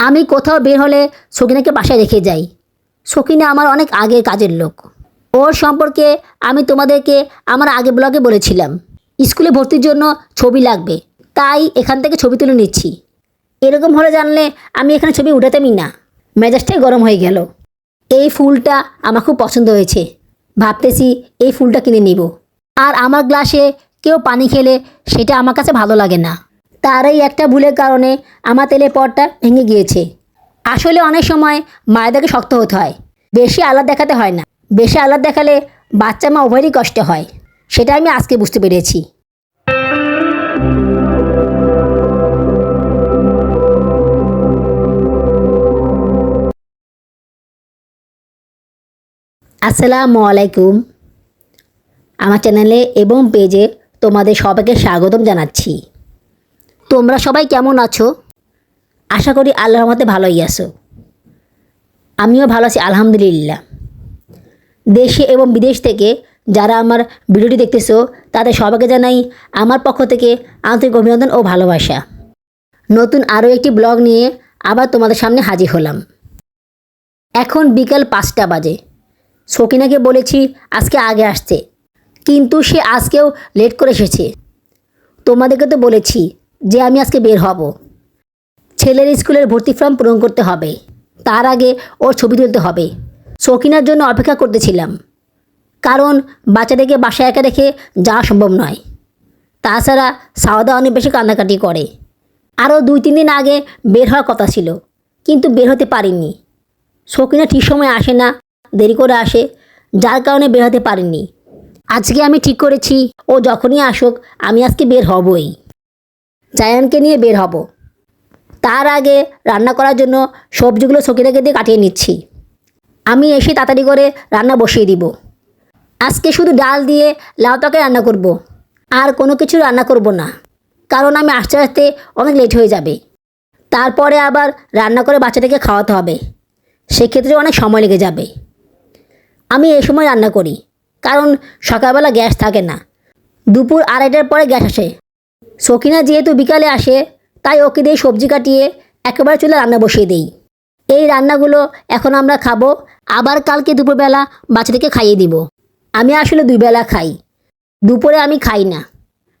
আমি কোথাও বের হলে সকিনাকে বাসায় রেখে যাই। সকিনা আমার অনেক আগের কাজের লোক। ওর সম্পর্কে আমি তোমাদেরকে আমার আগে ব্লগে বলেছিলাম। স্কুলে ভর্তির জন্য ছবি লাগবে, তাই এখান থেকে ছবি তুলে নিচ্ছি। এরকম হলে জানলে আমি এখানে ছবি উঠাতামই না। মেজাজটাই গরম হয়ে গেল। এই ফুলটা আমার খুব পছন্দ হয়েছে। ভাবতেছি এই ফুলটা কিনে নিব। আর আমার গ্লাসে কেউ পানি খেলে সেটা আমার কাছে ভালো লাগে না। তার এই একটা ভুলের কারণে আমার তেলের পটটা ভেঙে গিয়েছে। আসলে অনেক সময় মায়েদেরকে শক্ত হতে হয়। বেশি আলাদ দেখাতে হয় না। বেশি আলাদ দেখালে বাচ্চা মা উভয়েরই কষ্ট হয়। সেটা আমি আজকে বুঝতে পেরেছি। আসসালামু আলাইকুম। আমার চ্যানেলে এবং পেজে তোমাদের সবাইকে স্বাগতম জানাচ্ছি। তোমরা সবাই কেমন আছো? আশা করি আল্লাহর মতে ভালোই আছো। আমিও ভালো আছি, আলহামদুলিল্লাহ। দেশে এবং বিদেশ থেকে যারা আমার ভিডিওটি দেখতেছো, তাদের সবাইকে জানাই আমার পক্ষ থেকে আন্তরিক অভিনন্দন ও ভালোবাসা। নতুন আরও একটি ব্লগ নিয়ে আবার তোমাদের সামনে হাজির হলাম। এখন বিকাল পাঁচটা বাজে। সকিনাকে বলেছি আজকে আগে আসতে, কিন্তু সে আজকেও লেট করে এসেছে। তোমাদেরকে তো বলেছি যে আমি আজকে বের হব। ছেলের স্কুলের ভর্তি ফর্ম পূরণ করতে হবে। তার আগে ওর ছবি তুলতে হবে। সকিনার জন্য অপেক্ষা করতেছিলাম। কারণ বাচ্চাদেরকে বাসায় একা রেখে যাওয়া সম্ভব নয়। তাছাড়া সাওদা অনেক বেশি কান্নাকাটি করে। আরও দুই তিন দিন আগে বের হওয়ার কথা ছিল, কিন্তু বের হতে পারিনি। সকিনা ঠিক সময় আসে না, দেরি করে আসে, যার কারণে বের হতে পারিনি। আজকে আমি ঠিক করেছি, ও যখনই আসুক, আমি আজকে বের হবই। জায়ানকে নিয়ে বের হব। তার আগে রান্না করার জন্য সবজিগুলো সকিনাকে দিয়ে কাটিয়ে নিচ্ছি। আমি এসে তাড়াতাড়ি করে রান্না বসিয়ে দিব। আজকে শুধু ডাল দিয়ে লাউ রান্না করব। আর কোনো কিছু রান্না করব না, কারণ আমি আসতে আসতে অনেক লেট হয়ে যাবে। তারপরে আবার রান্না করে বাচ্চাটাকে খাওয়াতে হবে। সেক্ষেত্রে অনেক সময় লেগে যাবে। আমি এই সময় রান্না করি, কারণ সকালবেলা গ্যাস থাকে না। দুপুর আড়াইটার পরে গ্যাস আসে। সকিনা যেহেতু বিকালে আসে, তাই ওকে দিয়ে সবজি কাটিয়ে একেবারে চলে রান্না বসিয়ে দিই। এই রান্নাগুলো এখন আমরা খাব, আবার কালকে দুপুরবেলা বাচ্চাদেরকে খাইয়ে দিব। আমি আসলে দুই বেলা খাই, দুপুরে আমি খাই না।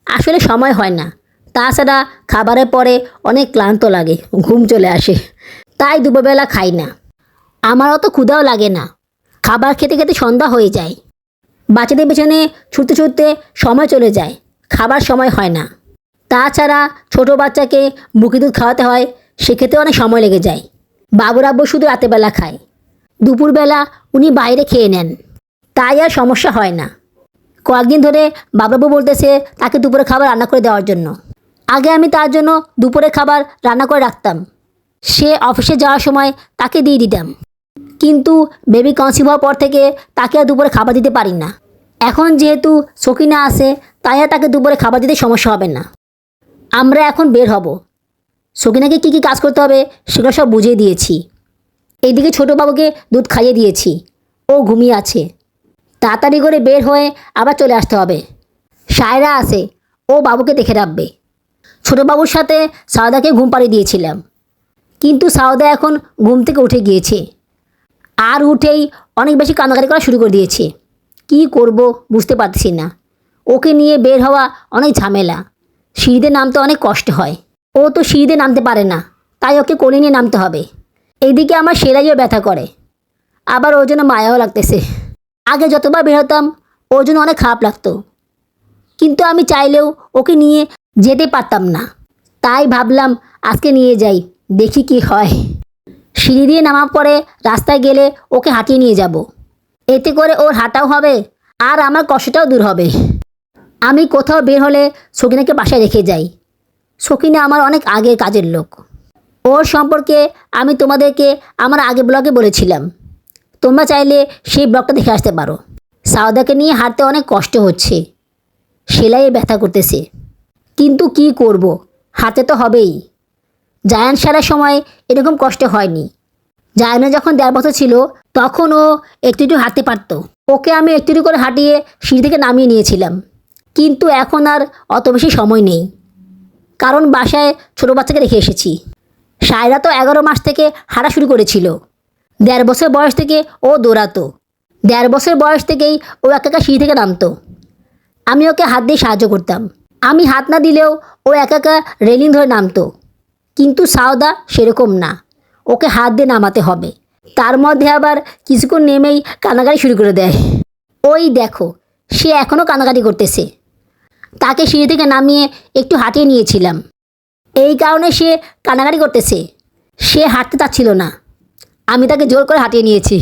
আসলে সময় হয় না, তাছাড়া খাবারের পরে অনেক ক্লান্ত লাগে, ঘুম চলে আসে, তাই দুপুরবেলা খাই না। আমার অত ক্ষুধাও লাগে না, খাবার খেতে খেতে সন্ধ্যা হয়ে যায়। বাচ্চাদের পেছনে ছুটতে ছুটতে সময় চলে যায়, খাবার সময় হয় না। তাছাড়া ছোট বাচ্চাকে মুখি দুধ খাওয়াতে হয়, সেক্ষেত্রে অনেক সময় লেগে যায়। বাবুর আব্বু শুধু রাতেরবেলা খায়। দুপুরবেলা উনি বাইরে খেয়ে নেন। তাই আর সমস্যা হয় না। কয়েকদিন ধরে বাবুরাবু বলতেছে তাকে দুপুরে খাবার রান্না করে দেওয়ার জন্য। আগে আমি তার জন্য দুপুরে খাবার রান্না করে রাখতাম। সে অফিসে যাওয়ার সময় তাকে দিয়ে দিতাম। কিন্তু বেবি কনসিভ হওয়ার পর থেকে তাকে আর দুপুরে খাবার দিতে পারি না। এখন যেহেতু সকিনা আসে তাই আর তাকে দুপুরে খাবার দিতে সমস্যা হবে না। আমরা এখন বের হব। সকিনাকে কী কী কাজ করতে হবে সেগুলো সব বুঝিয়ে দিয়েছি। এইদিকে ছোটো বাবুকে দুধ খাইয়ে দিয়েছি। ও ঘুমিয়ে আছে। তাড়াতাড়ি করে বের হয়ে আবার চলে আসতে হবে। সায়রা আসে ও বাবুকে দেখে রাখবে। বাবুর সাথে সাওদাকে ঘুম পাড়িয়ে দিয়েছিলাম। কিন্তু সাওদা এখন ঘুম থেকে উঠে গিয়েছে। আর উঠেই অনেক বেশি কান্নাকাটি করা শুরু করে দিয়েছে। কি করব বুঝতে পারছি না। ওকে নিয়ে বের হওয়া অনেক ঝামেলা। সিঁড়িতে নামতে অনেক কষ্ট হয়। ও তো সিঁড়িতে নামতে পারে না, তাই ওকে কোলে নিয়ে নামতে হবে। এইদিকে আমার সেলাইও ব্যথা করে। আবার ওর জন্য মায়াও লাগতেছে। আগে যতবার বেরোতাম ওর জন্য অনেক খারাপ লাগতো। কিন্তু আমি চাইলেও ওকে নিয়ে যেতে পারতাম না। তাই ভাবলাম, আজকে নিয়ে যাই, দেখি কি হয়। সিঁড়ি দিয়ে নামার পরে রাস্তায় গেলে ওকে হাঁটিয়ে নিয়ে যাব। এতে করে ওর হাঁটাও হবে, আর আমার কষ্টটাও দূর হবে। আমি কোথাও বের হলে সকিনাকে বাসায় রেখে যাই। সকিনা আমার অনেক আগের কাজের লোক। ওর সম্পর্কে আমি তোমাদেরকে আমার আগে ব্লগে বলেছিলাম। তোমরা চাইলে সেই ব্লগটা দেখে আসতে পারো। সাওদাকে নিয়ে হাঁটতে অনেক কষ্ট হচ্ছে। সেলাইয়ে ব্যথা করতেছে। কিন্তু কি করব? হাতে তো হবেই। জায়ান সারার সময় এরকম কষ্ট হয়নি। জায়ানের যখন দেড় বছর ছিল, তখন ও একটু একটু হাঁটতে পারতো। ওকে আমি একটু করে হাঁটিয়ে সিঁড়ি থেকে নামিয়ে নিয়েছিলাম। কিন্তু এখন আর অত বেশি সময় নেই। কারণ বাসায় ছোটো বাচ্চাকে রেখে এসেছি। সায়রা তো এগারো মাস থেকে হাঁটা শুরু করেছিল। দেড় বছর বয়স থেকে ও দৌড়াতো। দেড় বছর বয়স থেকেই ও একা একা সিঁড়ি থেকে নামতো। আমি ওকে হাত দিয়ে সাহায্য করতাম। আমি হাত না দিলেও ও একা একা রেলিং ধরে নামতো। কিন্তু সাওদা সেরকম না। ওকে হাত দিয়ে নামাতে হবে। তার মধ্যে আবার কিছুক্ষণ নেমেই কানাকাটি শুরু করে দেয়। ওই দেখো, সে এখনও কানাকাটি করতেছে। তাকে সিঁড়ি থেকে নামিয়ে একটু হাঁটিয়ে নিয়েছিলাম। এই কারণে সে কানাকাটি করতেছে। সে হাঁটতে চাচ্ছিল না। আমি তাকে জোর করে হাঁটিয়ে নিয়েছি।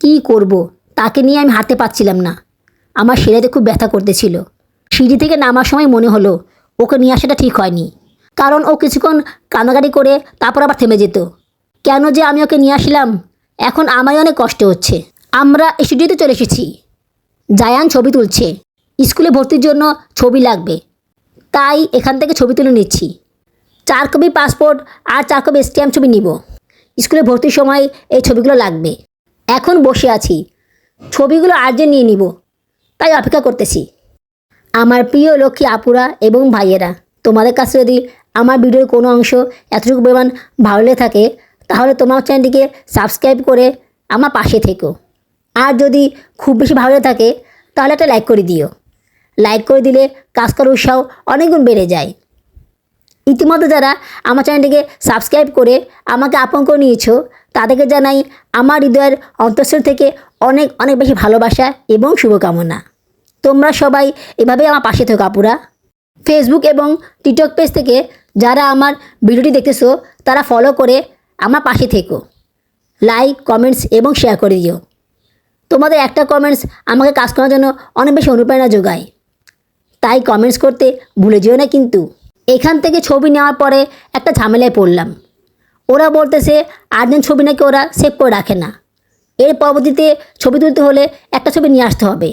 কি করব? তাকে নিয়ে আমি হাঁটতে পারছিলাম না। আমার সেরাতে খুব ব্যথা করতেছিল। সিঁড়ি থেকে নামার সময় মনে হলো, ওকে নিয়ে আসাটা ঠিক হয়নি। কারণ ও কিছুক্ষণ কান্নাকাটি করে তারপর আবার থেমে যেত। কেন যে আমি ওকে নিয়ে আসলাম? এখন আমায় অনেক কষ্ট হচ্ছে। আমরা স্টুডিওতে চলে এসেছি। জায়ান ছবি তুলছে। স্কুলে ভর্তির জন্য ছবি লাগবে। তাই এখান থেকে ছবি তুলে নিচ্ছি। চার কপি পাসপোর্ট আর চার কপি স্ট্যাম্প ছবি নিব। স্কুলে ভর্তির সময় এই ছবিগুলো লাগবে। এখন বসে আছি। ছবিগুলো আর্জেন্ট নিয়ে নিব, তাই অপেক্ষা করতেছি। আমার প্রিয় লক্ষ্মী আপুরা এবং ভাইয়েরা, তোমাদের কাছে যদি আমার ভিডিওর কোনো অংশ এতটুকু পরিমাণ ভালো লেগে থাকে, তাহলে তোমার চ্যানেলটিকে সাবস্ক্রাইব করে আমার পাশে থেকো। আর যদি খুব বেশি ভালো থাকে, তাহলে একটা লাইক করে দিও। লাইক করে দিলে, কাজ করার উৎসাহ অনেকগুণ বেড়ে যায়। ইতিমধ্যে যারা আমার চ্যানেলটিকে সাবস্ক্রাইব করে আমাকে আপন করে নিয়েছো, তাদেরকে জানাই আমার হৃদয়ের অন্তঃস্থল থেকে অনেক অনেক বেশি ভালোবাসা এবং শুভকামনা। তোমরা সবাই এভাবেই আমার পাশে থেকো আপুরা। ফেসবুক এবং টিকটক পেজ থেকে যারা আমার ভিডিওটি দেখতেছো, তারা ফলো করে আমার পাশে থেকো। লাইক কমেন্টস এবং শেয়ার করে দিও। তোমাদের একটা কমেন্টস আমাকে কাজ করার জন্য অনেক বেশি অনুপ্রেরণা যোগায়। তাই কমেন্টস করতে ভুলে যেও না কিন্তু। এখান থেকে ছবি নেওয়ার পরে একটা ঝামেলায় পড়লাম। ওরা বলতেছে, আর্জেন্ট ছবি নাকি ওরা সেভ করে রাখে না। এর পরবর্তীতে ছবি তুলতে হলে একটা ছবি নিয়ে আসতে হবে।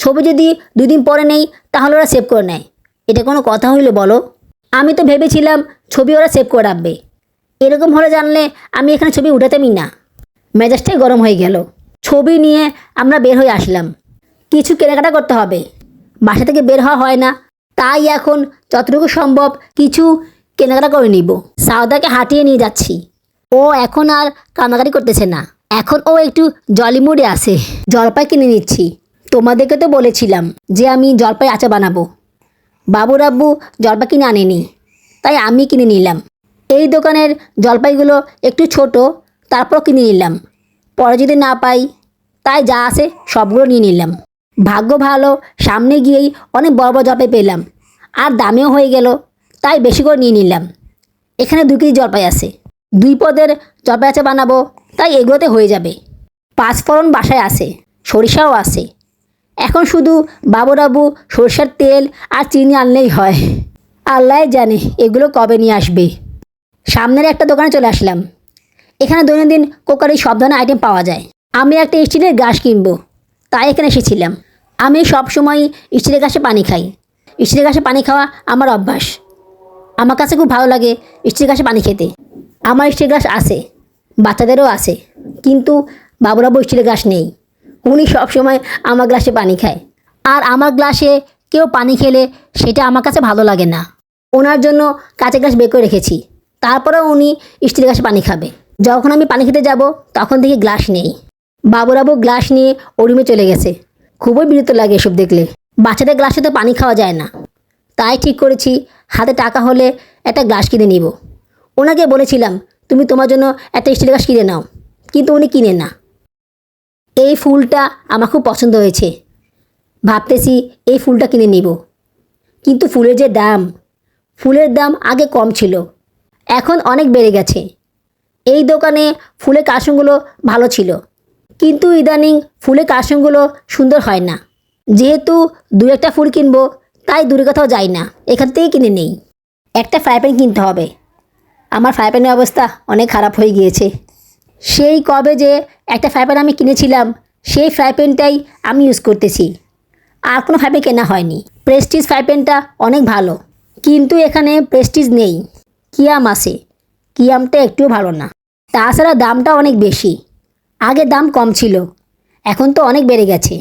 ছবি যদি দুদিন পরে নেই, তাহলে ওরা সেভ করে নেয়। এটা কোনো কথা হইল বলো? আমি তো ভেবেছিলাম ছবি ওরা সেভ করে রাখবে। এরকম হলে জানলে আমি এখানে ছবি উঠাতামই না। মেজাজটাই গরম হয়ে গেল। ছবি নিয়ে আমরা বের হয়ে আসলাম। কিছু কেনাকাটা করতে হবে। বাসা থেকে বের হওয়া হয় না। তাই এখন যতটুকু সম্ভব কিছু কেনাকাটা করে নিব। সাউদাকে হাঁটিয়ে নিয়ে যাচ্ছি। ও এখন আর কান্নাকাটি করতেছে না। এখন ও একটু জলি মুডে আছে। জলপাই কিনে নিচ্ছি। তোমাদেরকে তো বলেছিলাম যে আমি জলপাই আচার বানাবো। বাবুর আব্বু জলপাই কিনে আনেনি। তাই আমি কিনে নিলাম। এই দোকানের জলপাইগুলো একটু ছোট তারপর কিনে নিলাম। পরে যদি না পাই, তাই যা আছে সবগুলো নিয়ে নিলাম। ভাগ্য ভালো, সামনে গিয়েই অনেক বড় বড় জলপাই পেলাম। আর দামেও হয়ে গেল, তাই বেশি করে নিয়ে নিলাম। এখানে দু কেজি জলপাই আছে। দুই পদের জলপাই আচার বানাবো, তাই এগুলোতে হয়ে যাবে। পাঁচফোড়ন বাসায় আছে, সরিষাও আছে। এখন শুধু বাবুরাবু সরষের তেল আর চিনি আনলেই হয়। আল্লাহ জানে এগুলো কবে নিয়ে আসবে। সামনের একটা দোকানে চলে আসলাম। এখানে দৈনন্দিন কোকারি সব ধরনের আইটেম পাওয়া যায়। আমি একটা স্টিলের গ্লাস কিনবো, তাই এখানে এসেছিলাম। আমি সব সময় স্টিলের গ্লাসে পানি খাই। স্টিলের গ্লাসে পানি খাওয়া আমার অভ্যাস। আমার কাছে খুব ভালো লাগে স্টিলের গ্লাসে পানি খেতে। আমার স্টিলের গ্লাস আছে, বাচ্চাদেরও আছে, কিন্তু বাবুরাবু স্টিলের গ্লাস নেই। উনি সবসময় আমার গ্লাসে পানি খায়। আর আমার গ্লাসে কেউ পানি খেলে সেটা আমার কাছে ভালো লাগে না। ওনার জন্য কাঁচের গ্লাস বের করে রেখেছি। তারপরেও উনি স্টিলের গ্লাসে পানি খাবে। যখন আমি পানি খেতে যাব, তখন দেখি গ্লাস নেই। বাবুরাবু গ্লাস নিয়ে ওরুমে চলে গেছে। খুবই বিরক্ত লাগে এসব দেখলে। বাচ্চাদের গ্লাসে তো পানি খাওয়া যায় না। তাই ঠিক করেছি, হাতে টাকা হলে একটা গ্লাস কিনে নিব। ওনাকে বলেছিলাম, তুমি তোমার জন্য একটা স্টিল গ্লাস কিনে নাও। কিন্তু উনি কিনে না। এই ফুলটা আমার খুব পছন্দ হয়েছে। ভাবতেছি এই ফুলটা কিনে নিব। কিন্তু ফুলের যে দাম, ফুলের দাম আগে কম ছিল। এখন অনেক বেড়ে গেছে। এই দোকানে ফুলের কাশনগুলো ভালো ছিল। কিন্তু ইদানিং ফুলের কাশনগুলো সুন্দর হয় না। যেহেতু দু একটা ফুল কিনবো, তাই দূরে কোথাও যাই না। এখান থেকেই কিনে নেই। একটা ফ্রাই প্যান কিনতে হবে। আমার ফ্রাই প্যানের অবস্থা অনেক খারাপ হয়ে গিয়েছে। সেই কবে যে একটা ফ্রাই প্যান আমি কিনেছিলাম, সেই ফ্রাই প্যানটাই আমি ইউজ করতেছি। আর কোনো ফ্রাই প্যান কেনা হয়নি। প্রেস্টিজ ফ্রাই প্যানটা অনেক ভালো। কিন্তু এখানে প্রেস্টিজ নেই। কিয়াম আছে? কিয়ামটা একটুও ভালো না। তাছাড়া দামটা অনেক বেশি। আগে দাম কম ছিল, এখন তো অনেক বেড়ে গেছে।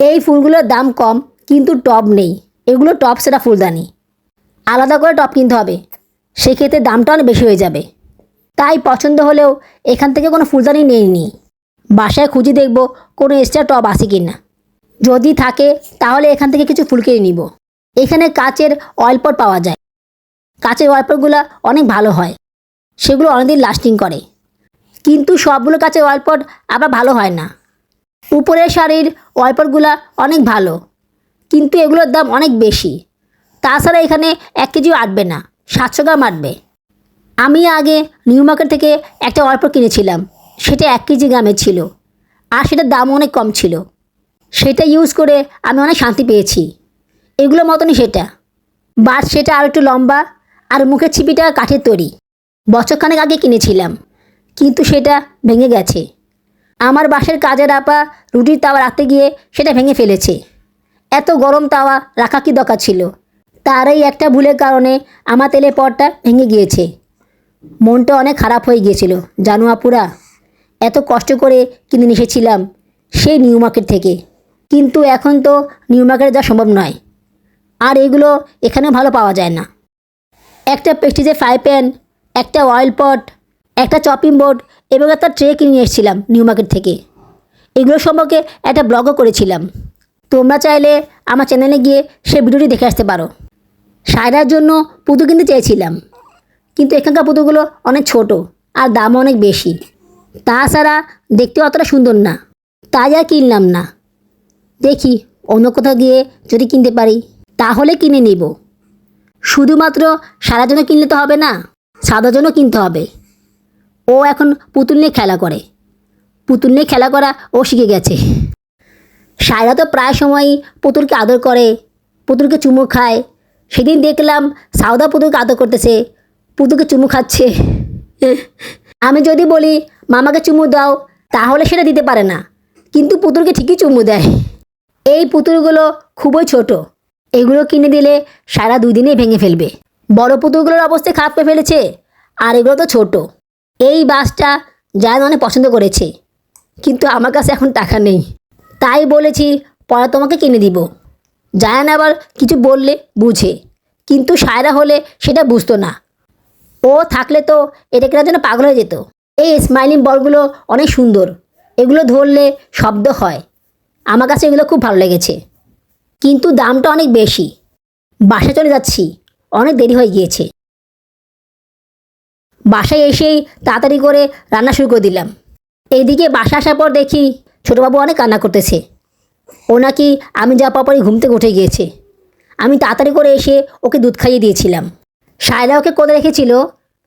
এই ফুলগুলোর দাম কম, কিন্তু টব নেই। এগুলো টপ সেটা ফুলদানি। আলাদা করে টপ কিনতে হবে। সেক্ষেত্রে দামটা অনেক বেশি হয়ে যাবে। তাই পছন্দ হলেও এখান থেকে কোনো ফুলদানি নেইনি। বাসায় খুঁজে দেখব কোনো এক্সট্রা টব আছে কি না যদি থাকে, তাহলে এখান থেকে কিছু ফুল কিনে নিব। এখানে কাচের অয়েল পট পাওয়া যায়। কাচের অয়েল পটগুলো অনেক ভালো হয়। সেগুলো অনেকদিন লাস্টিং করে। কিন্তু সবগুলো কাছে অয়েল পট আবার ভালো হয় না। উপরের শাড়ির অয়েল পটগুলো অনেক ভালো, কিন্তু এগুলোর দাম অনেক বেশি। তাছাড়া এখানে এক কেজিও আটবে না, সাতশো গ্রাম আটবে। আমি আগে নিউ মার্কেট থেকে একটা অল্প কিনেছিলাম, সেটা এক কেজি গ্রামের ছিল, আর সেটার দাম অনেক কম ছিল। সেটা ইউজ করে আমি অনেক শান্তি পেয়েছি এগুলোর মতনই সেটা। বাট সেটা আর একটু লম্বা, আর মুখের ছিপিটা কাঠের তৈরি। বছরখানেক আগে কিনেছিলাম। কিন্তু সেটা ভেঙে গেছে। আমার বাসের কাজের আপা রুটির তাওয়া রাখতে গিয়ে সেটা ভেঙে ফেলেছে। এত গরম তাওয়া রাখা কি দরকার ছিল? তারই একটা ভুলের কারণে আমার তেলের পটটা ভেঙে গিয়েছে। মনটা অনেক খারাপ হয়ে গিয়েছিল, জানো আপুরা? এত কষ্ট করে কিনে এসেছিলাম সেই নিউ মার্কেট থেকে। কিন্তু এখন তো নিউ মার্কেটে যাওয়া সম্ভব নয়। আর এগুলো এখানেও ভালো পাওয়া যায় না। একটা প্রেস্টিজের ফ্রাই প্যান, একটা অয়েল পট একটা চপিং বোর্ড এবং একটা ট্রে কিনে এসেছিলাম নিউ মার্কেট থেকে। এগুলো সম্পর্কে একটা ব্লগও করেছিলাম। তোমরা চাইলে আমার চ্যানেলে গিয়ে সে ভিডিওটি দেখে আসতে পারো। সায়রার জন্য পুতু কিনতে চেয়েছিলাম। কিন্তু এখানকার পুতুগুলো অনেক ছোট আর দাম অনেক বেশি। তাছাড়া দেখতে অতটা সুন্দর না। তাই আর কিনলাম না। দেখি অন্য কোথাও গিয়ে যদি কিনতে পারি, তাহলে কিনে নিব। শুধুমাত্র সারা জন্য কিনলে তো হবে না, সাদার জন্য কিনতে হবে। ও এখন পুতুল নিয়ে খেলা করে। পুতুল নিয়ে খেলা করা ও শিখে গেছে। সায়রা তো প্রায় সময়ই পুতুলকে আদর করে, পুতুলকে চুমু খায়। সেদিন দেখলাম সাউদা পুতুলকে আদর করতেছে, পুতুলকে চুমু খাচ্ছে। আমি যদি বলি, মামাকে চুমু দাও, তাহলে সেটা দিতে পারে না, কিন্তু পুতুলকে ঠিকই চুমু দেয়। এই পুতুলগুলো খুবই ছোট। এগুলো কিনে দিলে সারা দুই দিনেই ভেঙে ফেলবে। বড় পুতুলগুলোর অবস্থা খারাপ করে ফেলেছে, আর এগুলো তো ছোট। এই বাসটা জায়ান অনেক পছন্দ করেছে, কিন্তু আমার কাছে এখন টাকা নেই। তাই বলেছি, পরে তোমাকে কিনে দিব। জায়ান আবার কিছু বললে বুঝে, কিন্তু সায়রা হলে সেটা বুঝতো না। ও থাকলে তো এটা কেনার জন্য পাগল হয়ে যেত। এই স্মাইলিং বলগুলো অনেক সুন্দর, এগুলো ধরলে শব্দ হয়। আমার কাছে এগুলো খুব ভালো লেগেছে, কিন্তু দামটা অনেক বেশি। বাসা চলে যাচ্ছি, অনেক দেরি হয়ে গিয়েছে। বাসায় এসেই তাড়াতাড়ি করে রান্না শুরু করে দিলাম। এইদিকে বাসা আসার পর দেখি ছোটোবাবু অনেক কান্না করতেছে। ও নাকি আমি যা পরই ঘুম থেকে উঠে গিয়েছে। আমি তাড়াতাড়ি করে এসে ওকে দুধ খাইয়ে দিয়েছিলাম। সায়রা ওকে কোলে রেখেছিল,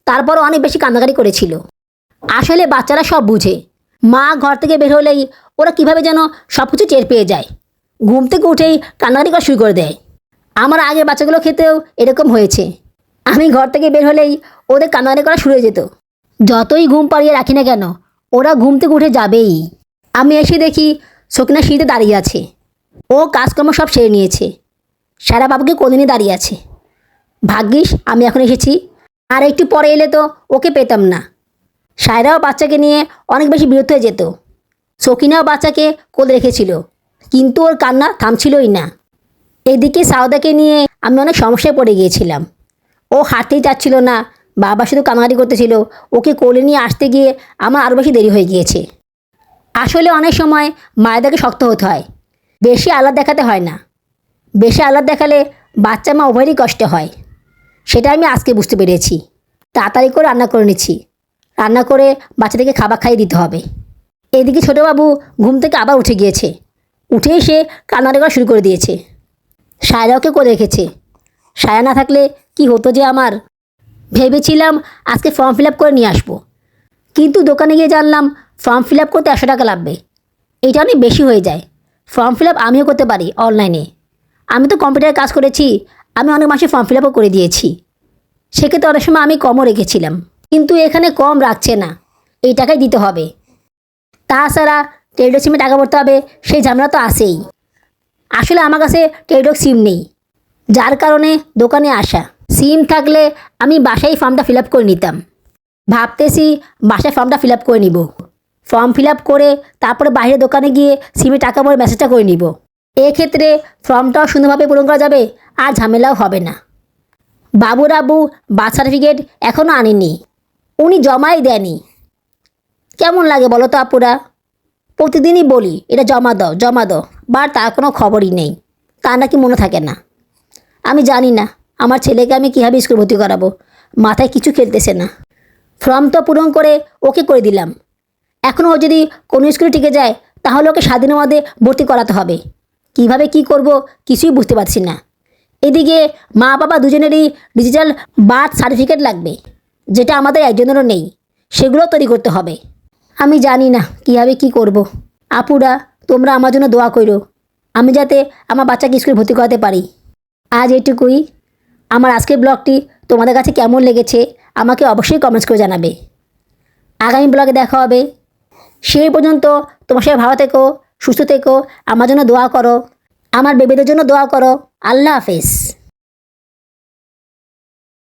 তারপরও অনেক বেশি কান্নাকাটি করেছিল। আসলে বাচ্চারা সব বুঝে। মা ঘর থেকে বের হলেই ওরা কীভাবে যেন সব কিছু টের পেয়ে যায়। ঘুম থেকে উঠেই কান্নাকাটি করা শুরু করে দেয়। আমার আগের বাচ্চাগুলো খেতেও এরকম হয়েছে। আমি ঘর থেকে বের হলেই ওদের কান্নাকাটি করা শুরু হয়ে যেত। যতই ঘুম পাড়িয়ে রাখি না কেন, ওরা ঘুম থেকে উঠে যাবেই। আমি এসে দেখি সকিনা সিঁড়িতে দাঁড়িয়ে আছে। ও কাজকর্ম সব সেরে নিয়েছে। সারা বাবুকে কোদিনে দাঁড়িয়ে আছে। ভাগ্যিস, আমি এখন এসেছি। আর একটু পরে এলে তো ওকে পেতাম না। সায়রাও বাচ্চাকে নিয়ে অনেক বেশি বিরক্ত হয়ে যেত। সকিনাও বাচ্চাকে কোলে রেখেছিল। কিন্তু ওর কান্না থামছিলই না। এদিকে সাউদাকে নিয়ে আমি অনেক সমস্যায় পড়ে গিয়েছিলাম। ও হাঁটতেই চাচ্ছিল না। বাবা শুধু কান্নাকাটি করতেছিল। ওকে কোলে নিয়ে আসতে গিয়ে আমার আরও বেশি দেরি হয়ে গিয়েছে। আসলে অনেক সময় মায়েদেরকে শক্ত হতে হয়। বেশি আলাদ দেখাতে হয় না। বেশি আলাদ দেখালে বাচ্চা মা উভয়েরই কষ্ট হয়। সেটা আমি আজকে বুঝতে পেরেছি। তাড়াতাড়ি করে রান্না করে নিচ্ছি। রান্না করে বাচ্চাদেরকে খাবার খাইয়ে দিতে হবে। এদিকে ছোটোবাবু ঘুম থেকে আবার উঠে গিয়েছে। উঠে এসে কান্নাটা করা শুরু করে দিয়েছে। সায়রাকে করে রেখেছে। সায়া না থাকলে কি হতো যে আমার? ভেবেছিলাম আজকে ফর্ম ফিল আপ করে নিয়ে আসব। কিন্তু দোকানে গিয়ে জানলাম ফর্ম ফিল আপ করতে একশো টাকা লাগবে। এটা অনেক বেশি হয়ে যায়। ফর্ম ফিল আপ আমিও করতে পারি অনলাইনে আমি তো কম্পিউটারে কাজ করেছি, আমি অনেক মাসে ফর্ম ফিল আপও করে দিয়েছি। সেক্ষেত্রে অনেক সময় আমি কমও রেখেছিলাম। কিন্তু এখানে কম রাখছে না। এই টাকাই দিতে হবে। তাছাড়া টেলিডক সিমে টাকা ভরতে হবে, সেই ঝামেলা তো আসেই আসলে আমার কাছে টেলিডক সিম নেই, যার কারণে দোকানে আসা। সিম থাকলে আমি বাসায় ফর্মটা ফিল আপ করে নিতাম। ভাবতেছি বাসায় ফর্মটা ফিল আপ করে নিব। ফর্ম ফিল আপ করে তারপরে বাইরে দোকানে গিয়ে সিমে টাকা ভরে মেসেজটা করে নিব। এক্ষেত্রে ফর্মটাও সুন্দরভাবে পূরণ করা যাবে, আর ঝামেলাও হবে না। বাবুর আব্বু বার্থ সার্টিফিকেট এখনও আনেনি উনি জমাই দেয়নি কেমন লাগে বলো তো আপুরা? প্রতিদিনই বলি, এটা জমা দাও জমা দাও বার তার কোনো খবরই নেই। তা নাকি মনে থাকে না। আমি জানি না। আমার ছেলেকে আমি কীভাবে স্কুল ভর্তি করাবো? মাথায় কিছু খেলতেছে না। ফর্ম তো পূরণ করে ওকে করে দিলাম। এখনও যদি কোনো স্কুলে টিকে যায়, তাহলে ওকে স্বাধীনের মধ্যে ভর্তি করাতে হবে। কীভাবে কি করব কিছুই বুঝতে পারছি না। এদিকে মা বাবা দুজনেরই ডিজিটাল বার্থ সার্টিফিকেট লাগবে, যেটা আমাদের একজনেরও নেই। সেগুলো তৈরি করতে হবে। আমি জানি না কীভাবে কি করব। আপুরা, তোমরা আমার জন্য দোয়া করো। আমি যাতে আমার বাচ্চাকে স্কুলে ভর্তি করাতে পারি। আজ এটুকুই। আমার আজকের ব্লগটি তোমাদের কাছে কেমন লেগেছে আমাকে অবশ্যই কমেন্টস করে জানাবে। আগামী ব্লগে দেখা হবে। সেই পর্যন্ত তোমার সবাই ভালো থেকো, সুস্থ থেকো, আমার জন্য দোয়া করো, আমার বেবিদের জন্য দোয়া করো। আল্লাহ হাফেজ।